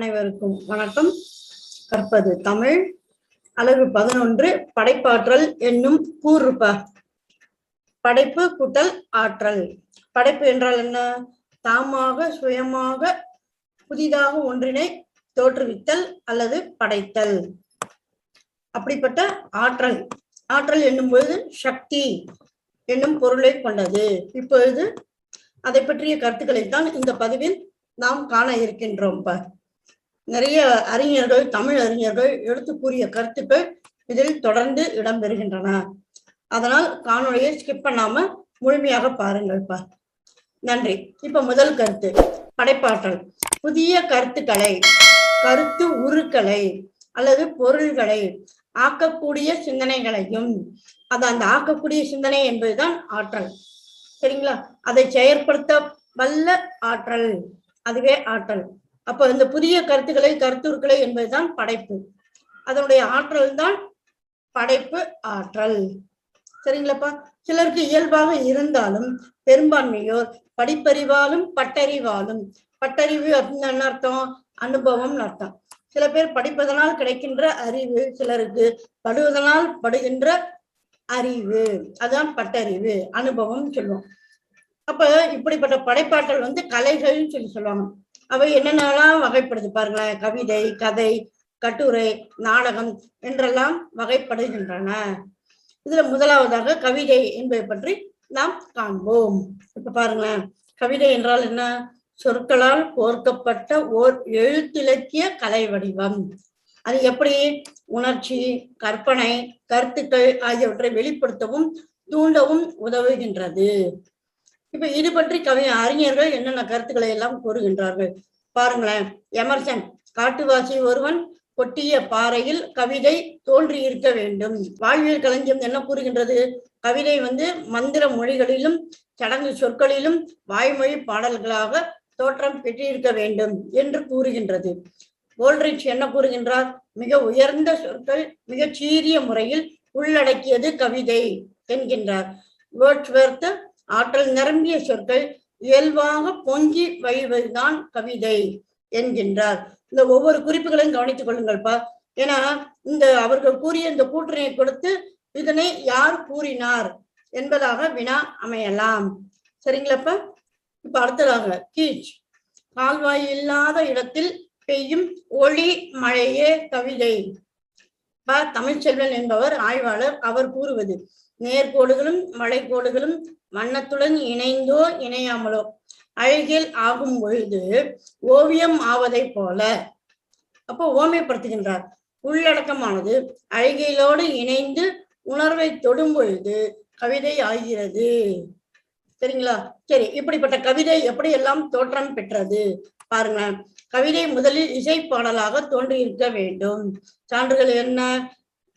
அனைவருக்கும் வணக்கம். கற்பது தமிழ். அழகு பதினொன்று படைப்பாற்றல் என்னும் கூறுப்ப. படைப்பு கூட்டல் ஆற்றல். படைப்பு என்றால் என்ன? தாமாக சுயமாக புதிதாக ஒன்றினை தோற்றுவித்தல் அல்லது படைத்தல். அப்படிப்பட்ட ஆற்றல். ஆற்றல் என்னும் பொழுது சக்தி என்னும் பொருளை கொண்டது. இப்பொழுது அதை பற்றிய கருத்துக்களைத்தான் இந்த பதிவில் நாம் காண இருக்கின்றோம். ப நிறைய அறிஞர்கள் தமிழ் அறிஞர்கள் எடுத்து கூறிய கருத்துக்கள் இதில் தொடர்ந்து இடம்பெறுகின்றன. அதனால் காணொளியை ஸ்கிப் பண்ணாம முழுமையாக பாருங்கள் பா நன்றி. இப்ப முதல் கருத்து படைப்பாற்றல். புதிய கருத்துக்களை கருத்து உருக்களை அல்லது பொருள்களை ஆக்கக்கூடிய சிந்தனைகளையும் அது அந்த ஆக்கக்கூடிய சிந்தனை என்பதுதான் ஆற்றல். சரிங்களா? அதை செயற்படுத்த வல்ல ஆற்றல். அதுவே ஆற்றல். அப்ப இந்த புதிய கருத்துக்களை கருத்துருக்களை என்பதுதான் படைப்பு. அதனுடைய ஆற்றல் தான் படைப்பு ஆற்றல். சரிங்களாப்பா? சிலருக்கு இயல்பாக இருந்தாலும் பெரும்பான்மையோர் படிப்பறிவாலும் பட்டறிவாலும் பட்டறிவு அப்படின்னு என்ன அர்த்தம்? அனுபவம்னு அர்த்தம். சில பேர் படிப்பதனால் கிடைக்கின்ற அறிவு சிலருக்கு படுவதனால் படுகின்ற அறிவு. அதான் பட்டறிவு அனுபவம் சொல்லுவோம். அப்ப இப்படிப்பட்ட படைப்பாற்றல் வந்து கலைகள்னு சொல்லி சொல்லுவாங்க. அவை என்னென்னலாம் வகைப்படுது பாருங்களேன் கவிதை கதை கட்டுரை நாடகம் என்றெல்லாம் வகைப்படுகின்றன. இதுல முதலாவதாக கவிதை என்பதை பற்றி நாம் காண்போம். இப்ப பாருங்களேன் கவிதை என்றால் என்ன? சொற்களால் கோர்க்கப்பட்ட ஓர் எழுத்திலக்கிய கலை வடிவம். அது எப்படி? உணர்ச்சி கற்பனை கருத்துக்கள் ஆகியவற்றை வெளிப்படுத்தவும் தூண்டவும் உதவுகின்றது. இப்ப இது பற்றி கவி அறிஞர்கள் என்னென்ன கருத்துக்களை எல்லாம் கூறுகின்றார்கள்? பாருங்களேன். எமர்சன் காட்டுவாசி ஒருவன் கொட்டிய பாறையில் கவிதை தோன்றி இருக்க வேண்டும். வாழ்வியல் களஞ்சியம் என்ன கூறுகின்றது? கவிதை வந்து மந்திர மொழிகளிலும் சடங்கு சொற்களிலும் வாய்மொழி பாடல்களாக தோற்றம் பெற்றிருக்க வேண்டும் என்று கூறுகின்றது. கோல்ரிச் என்ன கூறுகின்றார்? மிக உயர்ந்த சொற்கள் மிகச் சீரிய முறையில் உள்ளடக்கியது கவிதை என்கின்றார். ஆற்றல் நிரம்பிய சொற்கள் இயல்பாக பொங்கி வழிவதுதான் கவிதை என்கின்றார். இந்த ஒவ்வொரு குறிப்புகளையும் கவனித்துக் கொள்ளுங்கள்ப்பா. ஏன்னா இந்த அவர்கள் கூறிய இந்த கூற்றினை கொடுத்து இதனை யார் கூறினார் என்பதாக வினா அமையலாம். சரிங்களாப்பா? இப்ப அடுத்ததாக கீச். கால்வாய் இல்லாத இடத்தில் பெய்யும் ஒளி மழையே கவிதை. ப தமிழ்ச்செல்வன் என்பவர் ஆய்வாளர் அவர் கூறுவது நேர்கோடுகளும் மலைக்கோடுகளும் வண்ணத்துடன் இணைந்தோ இணையாமலோ அழகில் ஆகும் பொழுது ஓவியம் ஆவதை போல. அப்போ ஓமைப்படுத்துகின்றார். உள்ளடக்கமானது அழகியலோடு இணைந்து உணர்வை தொடும் பொழுது கவிதை ஆகிறது. சரிங்களா? சரி இப்படிப்பட்ட கவிதை எப்படி எல்லாம் தோற்றம் பெற்றது பாருங்க கவிதை முதலில் இசை பாடலாக தோன்றியிருக்க வேண்டும். சான்றுகள் என்ன?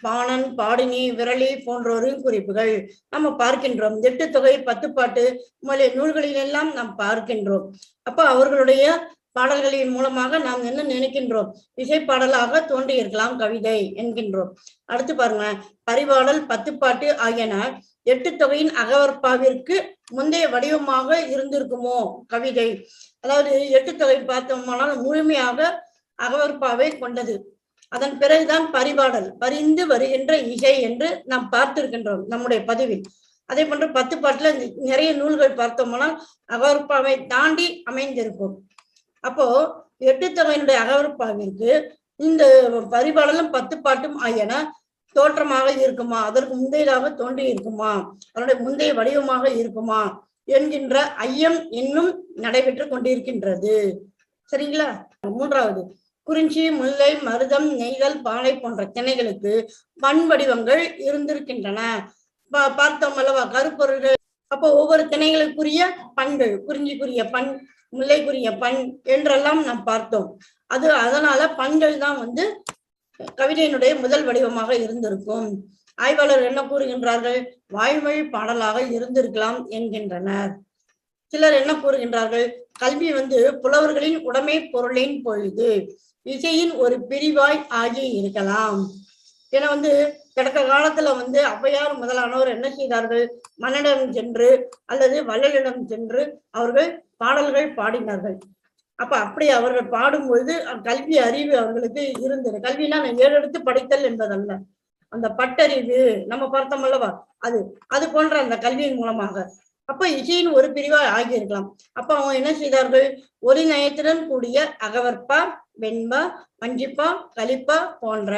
பாணன் பாடினி விரலி போன்றோரின் குறிப்புகள் நம்ம பார்க்கின்றோம். எட்டு தொகை பத்து பாட்டு முதலிய நூல்களில் எல்லாம் நாம் பார்க்கின்றோம். அப்ப அவர்களுடைய பாடல்களின் மூலமாக நாம் என்ன நினைக்கின்றோம்? இசை பாடலாக தோன்றியிருக்கலாம் கவிதை என்கின்றோம். அடுத்து பாருங்க. பரிபாடல் பத்துப்பாட்டு ஆகியன எட்டு தொகையின் அகவற்பாவிற்கு முந்தைய வடிவமாக இருந்திருக்குமோ? கவிதை. அதாவது எட்டு தொகை பார்த்தோமானால் முழுமையாக அகவற்பாவை கொண்டது. அதன் பிறகுதான் பரிபாடல் பரிந்து வருகின்ற இகை என்று நாம் பார்த்திருக்கின்றோம் நம்முடைய பதிவில். அதே போன்று பத்து பாட்டுல நிறைய நூல்கள் பார்த்தோம்னால் அகவற்பாவை தாண்டி அமைந்திருக்கும் அப்போ எட்டு தொகையினுடைய அகவற்பாவிற்கு இந்த பரிபாடலும் பத்து பாட்டும் ஆகியன தோற்றமாக இருக்குமா? அதற்கு முந்தையதாக தோன்றி இருக்குமா? அதனுடைய முந்தைய வடிவமாக இருக்குமா? என்கின்ற ஐயம் இன்னும் நடைபெற்று கொண்டிருக்கின்றது. சரிங்களா? மூன்றாவது குறிஞ்சி முல்லை மருதம் நெய்தல் பாலை போன்ற திணைகளுக்கு பண் வடிவங்கள் இருந்திருக்கின்றன. பார்த்தோம் அல்லவா கருப்பொருள்கள். அப்போ ஒவ்வொரு திணைகளுக்குரிய பண்கள் குறிஞ்சிக்குரிய பண் முல்லைக்குரிய பண் என்றெல்லாம் நாம் பார்த்தோம். அது அதனால பண்கள் தான் வந்து கவிதையினுடைய முதல் வடிவமாக இருந்திருக்கும். ஆய்வாளர் என்ன கூறுகின்றார்கள்? வாய்மொழி பாடலாக இருந்திருக்கலாம் என்கின்றனர். சிலர் என்ன கூறுகின்றார்கள்? கல்வி வந்து புலவர்களின் உடைமை பொருளின் பொழுது. இசையின் ஒரு பிரிவாய் ஆகி இருக்கலாம். ஏன்னா வந்து கடந்த காலத்துல வந்து ஔவையார் முதலானோர் என்ன செய்தார்கள்? மன்னனிடம் சென்று அல்லது வள்ளலிடம் சென்று அவர்கள் பாடல்கள் பாடினார்கள். அப்ப அப்படி அவர்கள் பாடும்பொழுது கல்வி அறிவு அவர்களுக்கு இருந்தது. கல்வினா நான் ஏறெடுத்து படித்தல் என்பதல்ல. அந்த பட்டறிவு நம்ம பார்த்தோம் அல்லவா? அது அது போன்ற அந்த கல்வியின் மூலமாக. அப்ப இசையின் ஒரு பிரிவாக ஆகியிருக்கலாம் அப்ப அவங்க என்ன செய்தார்கள்? ஒரு நயத்துடன் கூடிய அகவற்பார் வெண்பா வஞ்சிப்பா கலிப்பா போன்ற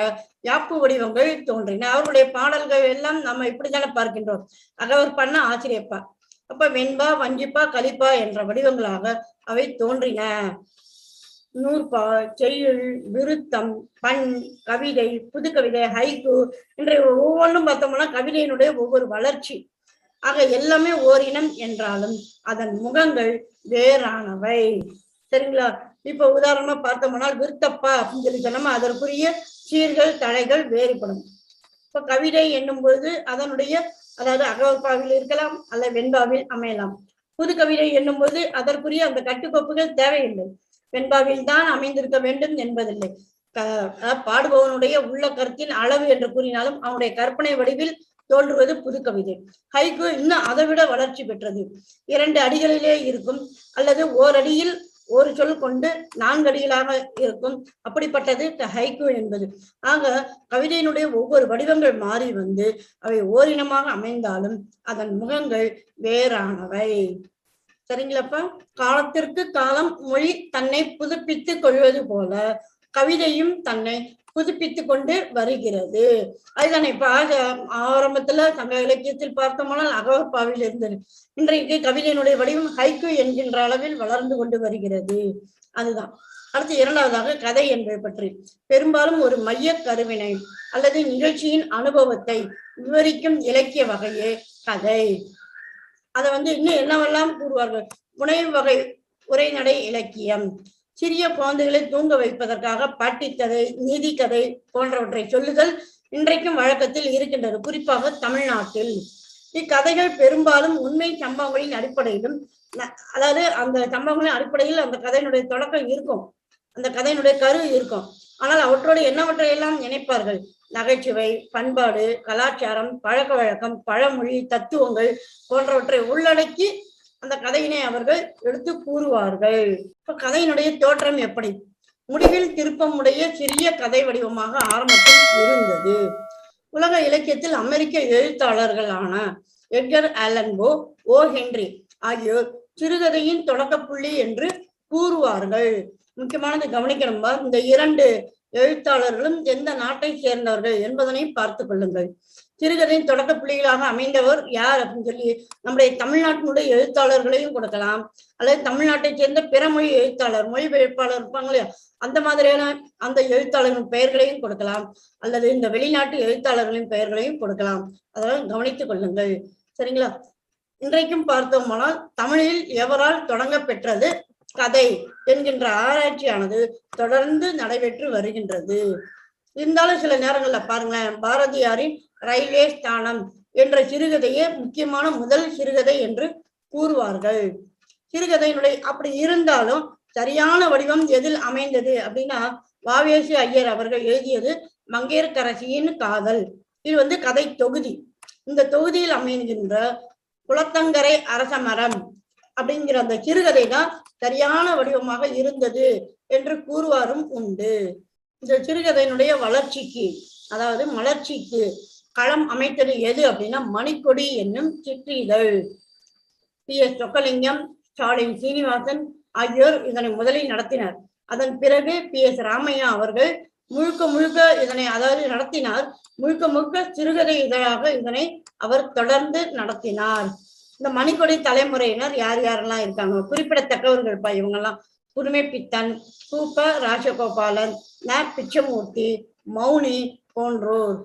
யாப்பு வடிவங்கள் தோன்றின. அவருடைய பாடல்கள் எல்லாம் நம்ம இப்படித்தானே பார்க்கின்றோம். அகவற்பான்னா ஆசிரியப்பா. அப்ப வெண்பா வஞ்சிப்பா கலிப்பா என்ற வடிவங்களாக அவை தோன்றின. நூற்பா செய்யுள் விருத்தம் பண் கவிதை புது கவிதை ஹைக்கு இன்றைய ஒவ்வொன்றும் பார்த்தோம்னா கவிதையினுடைய ஒவ்வொரு வளர்ச்சி. ஆக எல்லாமே ஓரினம் என்றாலும் அதன் முகங்கள் வேறானவை. சரிங்களா? இப்ப உதாரணமா பார்த்தோம்னால் விருத்தப்பா அப்படின்னு சொல்லி சொன்னோமா அதற்குரிய சீர்கள் தழைகள் வேறுபடும். இப்ப கவிதை என்னும் பொழுது அதனுடைய அதாவது அகவப்பாவில் இருக்கலாம் அல்ல வெண்பாவில் அமையலாம். புது கவிதை என்னும் போது அதற்குரிய அந்த கட்டுக்கோப்புகள் தேவையில்லை. வெண்பாவில் தான் அமைந்திருக்க வேண்டும் என்பதில்லை. பாடுபவனுடைய உள்ள கருத்தின் அளவு என்று கூறினாலும் அவனுடைய கற்பனை வடிவில் தோன்றுவது புது கவிதை. ஹைக்கு இன்னும் அதை விட வளர்ச்சி பெற்றது. இரண்டு அடிகளிலே இருக்கும் அல்லது ஓரடியில் ஒரு சொல் கொண்டு நான்கடிகளாக இருக்கும். அப்படிப்பட்டது ஹைக்கு என்பது. ஆக கவிதையினுடைய ஒவ்வொரு வடிவங்கள் மாறி வந்து அவை ஓரினமாக அமைந்தாலும் அதன் முகங்கள் வேறானவை. சரிங்களாப்பா? காலத்திற்கு காலம் மொழி தன்னை புதுப்பித்துக் கொள்வது போல கவிதையும் தன்னை புதுப்பித்துக் கொண்டு வருகிறது. அதுதான் இப்ப ஆரம்பத்துல சங்க இலக்கியத்தில் பார்த்தோம்னால் அகவப்பாவில் இருந்தது. இன்றைக்கு கவிதையினுடைய வடிவம் ஹைக்கு என்கின்ற அளவில் வளர்ந்து கொண்டு வருகிறது. அதுதான். அடுத்து இரண்டாவதாக கதை என்பதை பற்றி. பெரும்பாலும் ஒரு மைய கருவினை அல்லது நிகழ்ச்சியின் அனுபவத்தை விவரிக்கும் இலக்கிய வகையே கதை. அதை வந்து இன்னும் என்னவெல்லாம் கூறுவார்கள்? புனைவு வகை உரைநடை இலக்கியம். சிறிய குழந்தைகளை தூங்க வைப்பதற்காக பாட்டிக்கதை நீதிக்கதை போன்றவற்றை சொல்லுதல் இன்றைக்கும் வழக்கத்தில் இருக்கின்றது. குறிப்பாக தமிழ்நாட்டில். இக்கதைகள் பெரும்பாலும் உண்மை சம்பவங்களின் அடிப்படையிலும் அதாவது அந்த சம்பவங்களின் அடிப்படையில் அந்த கதையினுடைய தொடக்கம் இருக்கும். அந்த கதையினுடைய கரு இருக்கும். ஆனால் அவற்றோடு என்னவற்றை எல்லாம் நினைப்பார்கள் நகைச்சுவை பண்பாடு கலாச்சாரம் பழக்க வழக்கம் பழமொழி தத்துவங்கள் போன்றவற்றை உள்ளடக்கி அந்த கதையினை அவர்கள் எடுத்து கூறுவார்கள். இப்ப கதையினுடைய தோற்றம் எப்படி? முடிவில் திருப்பமுடைய சிறிய கதை வடிவமாக ஆரம்பத்தில் இருந்தது. உலக இலக்கியத்தில் அமெரிக்க எழுத்தாளர்களான எட்கர் ஆலன்போ ஓ ஹென்றி ஆகியோர் சிறுகதையின் தொடக்க புள்ளி என்று கூறுவார்கள். முக்கியமானது கவனிக்கணும்பா இந்த இரண்டு எழுத்தாளர்களும் எந்த நாட்டை சேர்ந்தவர்கள் என்பதனை பார்த்து கொள்ளுங்கள். சிறுகதையின் தொடக்க புள்ளிகளாக அமைந்தவர் யார் அப்படின்னு சொல்லி நம்முடைய தமிழ்நாட்டினுடைய எழுத்தாளர்களையும் கொடுக்கலாம். அல்லது தமிழ்நாட்டை சேர்ந்த பிற மொழி எழுத்தாளர் மொழிபெயர்ப்பாளர் இருப்பாங்க இல்லையா? அந்த மாதிரியான அந்த எழுத்தாளர்களின் பெயர்களையும் கொடுக்கலாம். அல்லது இந்த வெளிநாட்டு எழுத்தாளர்களின் பெயர்களையும் கொடுக்கலாம். அதெல்லாம் கவனித்துக் கொள்ளுங்கள். சரிங்களா? இன்றைக்கும் பார்த்தோமானால் தமிழில் எவரால் தொடங்க பெற்றது கதை என்கின்ற ஆராய்ச்சியானது தொடர்ந்து நடைபெற்று வருகின்றது. இருந்தாலும் சில நேரங்கள்ல பாருங்களேன் பாரதியாரின் ரயில்வே ஸ்தானம் என்ற சிறுகதையே முக்கியமான முதல் சிறுகதை என்று கூறுவார்கள். சிறுகதையினுடைய அப்படி இருந்தாலும் சரியான வடிவம் எதில் அமைந்தது அப்படின்னா வாவேசு ஐயர் அவர்கள் எழுதியது மங்கையர்க்கரசியின் காதல். இது வந்து கதை தொகுதி. இந்த தொகுதியில் அமைகின்ற குளத்தங்கரை அரசமரம் அப்படிங்கிற அந்த சிறுகதை தான் சரியான வடிவமாக இருந்தது என்று கூறுவாரும் உண்டு. இந்த சிறுகதையினுடைய வளர்ச்சிக்கு அதாவது மலர்ச்சிக்கு களம் அமைத்தது எது அப்படின்னா மணிக்கொடி என்னும் சிற்றிதழ். பி. எஸ். சொக்கலிங்கம் ஸ்டாலின் சீனிவாசன் ஆகியோர் இதனை முதலில் நடத்தினர். அதன் பிறகு பி. எஸ். ராமையா அவர்கள் முழுக்க முழுக்க இதனை அதாவது நடத்தினார். முழுக்க முழுக்க சிறுகதை இதழாக இதனை அவர் தொடர்ந்து நடத்தினார். இந்த மணிக்கொடி தலைமுறையினர் யார் யாரெல்லாம் இருக்காங்க? குறிப்பிடத்தக்கவர்கள் பா இவங்கெல்லாம் புதுமை பித்தன் சூப்பர் ராஜகோபாலன் ந. பிச்சமூர்த்தி மௌனி போன்றோர்.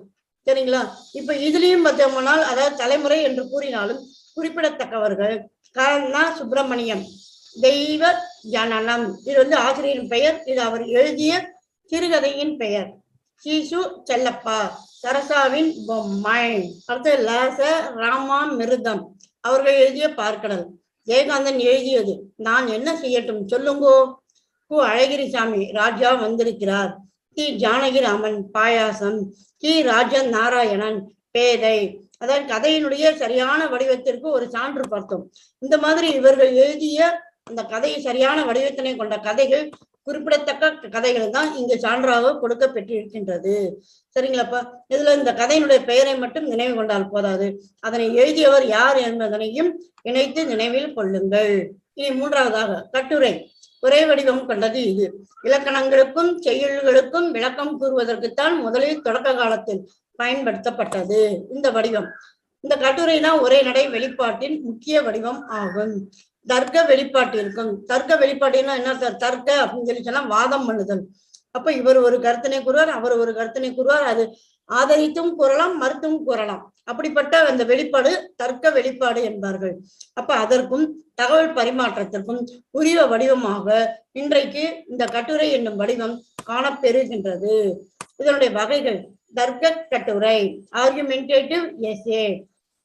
சரிங்களா? இப்ப இதுலயும் பார்த்தோம்னால் அதாவது தலைமுறை என்று கூறினாலும் குறிப்பிடத்தக்கவர்கள் கர்ணா சுப்பிரமணியம். தெய்வ ஜனனம். இது வந்து ஆசிரியரின் பெயர். இது அவர் எழுதிய சிறுகதையின் பெயர். சீசு செல்லப்பா. சரசாவின் பொம்மை. அடுத்து லாச ராமா மிருதம். அவர்கள் எழுதிய பார்க்கடல். ஜெயகாந்தன் எழுதியது. நான் என்ன செய்யட்டும்? சொல்லுங்கோ. கு அழகிரிசாமி. ராஜா வந்திருக்கிறார். தி ஜானகிராமன் பாயாசம் தி ராஜ நாராயணன் பேதை. அதாவது கதையினுடைய சரியான வடிவத்திற்கு ஒரு சான்று பார்த்தோம். இந்த மாதிரி இவர்கள் எழுதிய அந்த கதை சரியான வடிவத்தினை கொண்ட கதைகள் குறிப்பிடத்தக்க கதைகள் தான் இங்கு சான்றாக கொடுக்க பெற்றிருக்கின்றது சரிங்களாப்பா? இதுல இந்த கதையினுடைய பெயரை மட்டும் நினைவு கொண்டால் போதாது. அதனை எழுதியவர் யார் என்பதனையும் இணைத்து நினைவில் கொள்ளுங்கள். இனி மூன்றாவதாக கட்டுரை. ஒரே வடிவம் கொண்டது இது. இலக்கணங்களுக்கும் செயல்களுக்கும் விளக்கம் கூறுவதற்குத்தான் முதலில் தொடக்க காலத்தில் பயன்படுத்தப்பட்டது இந்த வடிவம். இந்த கட்டுரைனா ஒரே நடை வெளிப்பாட்டின் முக்கிய வடிவம் ஆகும். தர்க்க வெளிப்பாட்டு இருக்கும் தர்க்க வெளிப்பாட்டுன்னா என்ன தர்க்க அப்படின்னு சொல்லி சொன்னா வாதம் பண்ணுதல். அப்ப இவர் ஒரு கருத்தினை கூறுவார் அவர் ஒரு கருத்தினை கூறுவார். அது ஆதரித்தும் கூறலாம் மறுத்தும் கூறலாம். அப்படிப்பட்ட அந்த வெளிப்பாடு தர்க்க வெளிப்பாடு என்பார்கள். அப்ப அதற்கும் தகவல் பரிமாற்றத்திற்கும் உரிய வடிவமாக இன்றைக்கு இந்த கட்டுரை என்னும் வடிவம் காணப்பெறுகின்றது. இதனுடைய வகைகள் தர்க்க கட்டுரை ஆர்குமெண்டேட்டிவ் எஸ்ஏ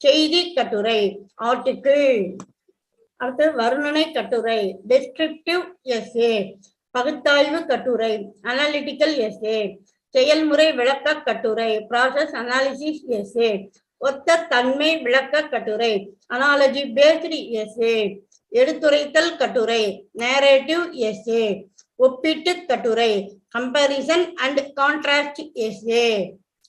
செய்தி கட்டுரை ஆர்டிக்கிள் அடுத்து வர்ணனை கட்டுரை டெஸ்கிரிப்டிவ் எஸ்ஏ பகுத்தாய்வு கட்டுரை அனாலிட்டிக்கல் எஸ்ஏ செயல்முறை விளக்க கட்டுரை ப்ராசஸ் அனாலிசிஸ் எஸ்ஏ ஒத்த தன்மை விளக்க கட்டுரை அனாலஜி பேஸ்டு எஸ்ஏ எடுத்துரைத்தல் கட்டுரை நேரேட்டிவ் எஸ்ஏ ஒப்பீட்டு கட்டுரை கம்பாரிசன் அண்ட் கான்ட்ராஸ்ட் எஸ்ஏ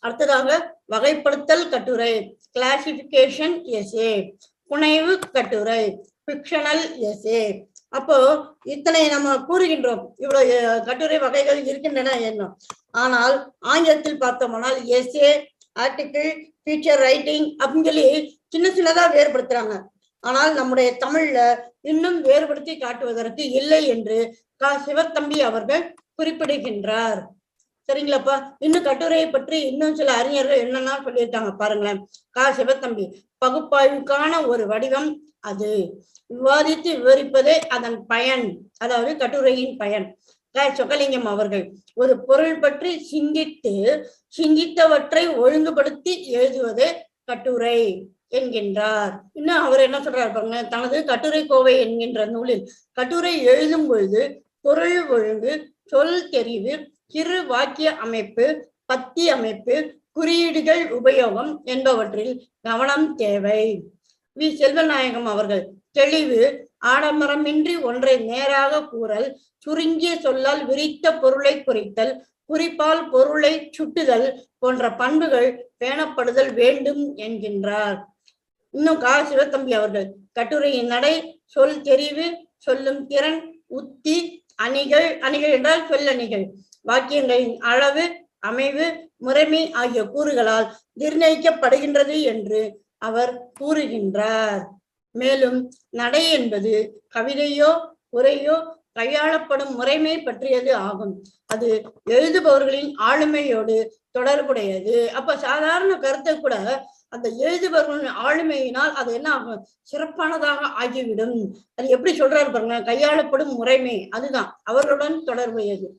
அடுத்ததாக வகைப்படுத்தல் கட்டுரை கிளாசிபிகேஷன் எஸ்ஏ புனைவு கட்டுரை ஃபிக்ஷனல் எஸ்ஏ அப்போ இத்தனை நம்ம கூறுகின்றோம். இவ்வளவு கட்டுரை வகைகள் இருக்கின்றன என்ன? ஆனால் ஆங்கிலத்தில் பார்த்தோம்னால் எஸ்ஏ ஆர்டிக்கிள் ஃபீச்சர் ரைட்டிங் அப்படின்னு சொல்லி சின்ன சின்னதா வேறுபடுத்துறாங்க. ஆனால் நம்முடைய தமிழ்ல இன்னும் வேறுபடுத்தி காட்டுவதற்கு இல்லை என்று கா சிவத்தம்பி அவர்கள் குறிப்பிடுகின்றார். சரிங்களாப்பா? இன்னும் கட்டுரையை பற்றி இன்னும் சில அறிஞர்கள் என்னன்னா சொல்லியிருக்காங்க பாருங்களேன். கா சிவத்தம்பி பகுப்பாய்வுக்கான ஒரு வடிவம் அது. விவாதித்து விவரிப்பதே அதன் பயன் அதாவது கட்டுரையின் பயன். க சொக்கலிங்கம் அவர்கள் ஒரு பொருள் பற்றி சிந்தித்து சிந்தித்தவற்றை ஒழுங்குபடுத்தி எழுதுவது கட்டுரை என்கின்றார். இன்னும் அவர் என்ன சொல்றாரு பாருங்க தனது கட்டுரை கோவை என்கின்ற நூலில் கட்டுரை எழுதும் பொழுது பொருள் ஒழுங்கு சொல் தெரிவு சிறு வாக்கிய அமைப்பு பத்தி அமைப்பு குறியீடுகள் உபயோகம் என்பவற்றில் கவனம் தேவை. வி. செல்வநாயகம் அவர்கள் தெளிவு ஆடம்பரமின்றி ஒன்றை நேராக கூறல் சுருங்கிய சொல்லால் விரித்த பொருளை குறித்தல் குறிப்பால் பொருளை சுட்டுதல் போன்ற பண்புகள் பேணப்படுதல் வேண்டும் என்கின்றார். இன்னும் கா. சிவத்தம்பி அவர்கள் கட்டுரையின் நடை சொல் தெரிவு சொல்லும் திறன் உத்தி அணிகள் அணிகள் என்றால் சொல்லணிகள் வாக்கியங்களின் அளவு அமைவு முறைமை ஆகிய கூறுகளால் நிர்ணயிக்கப்படுகின்றது என்று அவர் கூறுகின்றார். மேலும் நடை என்பது கவிதையோ உரையோ கையாளப்படும் முறைமை பற்றியது ஆகும். அது எழுதுபவர்களின் ஆளுமையோடு தொடர்புடையது. அப்ப சாதாரண கருத்தை கூட அந்த எழுதுபவர்களின் ஆளுமையினால் அது என்ன ஆகும்? சிறப்பானதாக ஆகிவிடும். அது எப்படி சொல்றாரு பாருங்க கையாளப்படும் முறைமை அதுதான் அவர்களுடன் தொடர்புடையது.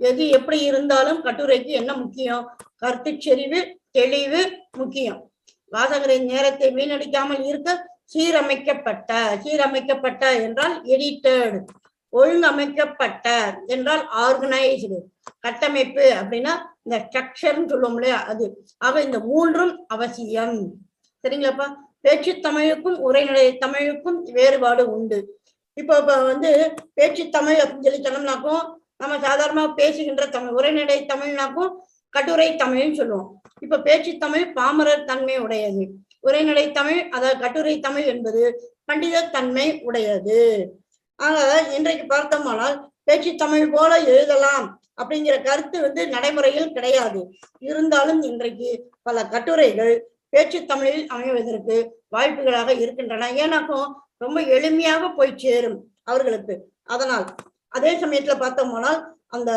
எது எப்படி இருந்தாலும் கட்டுரைக்கு என்ன முக்கியம்? கருத்து செறிவு தெளிவு முக்கியம். வாசகரின் நேரத்தை வீணடிக்காமல் இருக்க சீரமைக்கப்பட்ட சீரமைக்கப்பட்ட என்றால் எடிட்டட் ஒழுங்கமைக்கப்பட்ட என்றால் ஆர்கனைஸ்டு கட்டமைப்பு அப்படின்னா இந்த ஸ்ட்ரக்சர்னு சொல்லுவோம் இல்லையா அது. ஆக இந்த மூன்றும் அவசியம். சரிங்களாப்பா? பேச்சு தமிழுக்கும் உரைநடை தமிழுக்கும் வேறுபாடு உண்டு. இப்போ இப்போ வந்து பேச்சு தமிழ் அப்படின்னு சொல்லி சொன்னோம்னாக்கும் நம்ம சாதாரணமா பேசுகின்ற தமிழ் உரைநடை தமிழ்னாக்கும் கட்டுரை தமிழ்னு சொல்லுவோம். இப்ப பேச்சு தமிழ் பாமரர் தன்மை உடையது உரைநடை தமிழ் அதாவது கட்டுரை தமிழ் என்பது பண்டித தன்மை உடையது. ஆக இன்றைக்கு பார்த்தோமானால் பேச்சு தமிழ் போல எழுதலாம் அப்படிங்கிற கருத்து வந்து நடைமுறையில் கிடையாது. இருந்தாலும் இன்றைக்கு பல கட்டுரைகள் பேச்சு தமிழில் அமைவதற்கு வாய்ப்புகளாக இருக்கின்றன. ஏன்னாக்கும் ரொம்ப எளிமையாக போய் சேரும் அவர்களுக்கு. அதனால் அதே சமயத்துல பார்த்தோம்னால் அந்த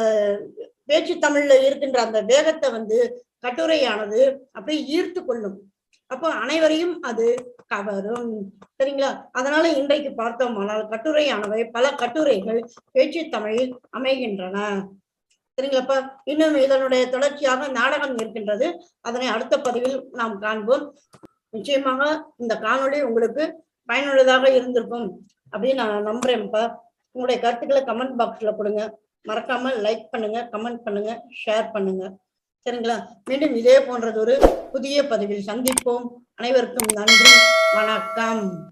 பேச்சு தமிழ்ல இருக்கின்ற அந்த வேகத்தை வந்து கட்டுரையானது அப்படியே ஈர்த்து கொள்ளும். அப்போ அனைவரையும் அது கவரும். சரிங்களா? அதனால இன்றைக்கு பார்த்தோமானால் கட்டுரையானவை பல கட்டுரைகள் பேச்சு தமிழில் அமைகின்றன. சரிங்களாப்பா இன்னும் இதனுடைய தொடர்ச்சியாக நாடகம் இருக்கின்றது. அதனை அடுத்த பதிவில் நாம் காண்போம். நிச்சயமாக இந்த காணொளி உங்களுக்கு பயனுள்ளதாக இருந்திருக்கும் அப்படின்னு நான் நம்புறேன்ப்பா உங்களுடைய கருத்துக்களை கமெண்ட் பாக்ஸ்ல கொடுங்க. மறக்காம லைக் பண்ணுங்க கமெண்ட் பண்ணுங்க ஷேர் பண்ணுங்க. சரிங்களா? மீண்டும் இதே போன்றதொரு புதிய பதிவில் சந்திப்போம். அனைவருக்கும் நன்றி. வணக்கம்.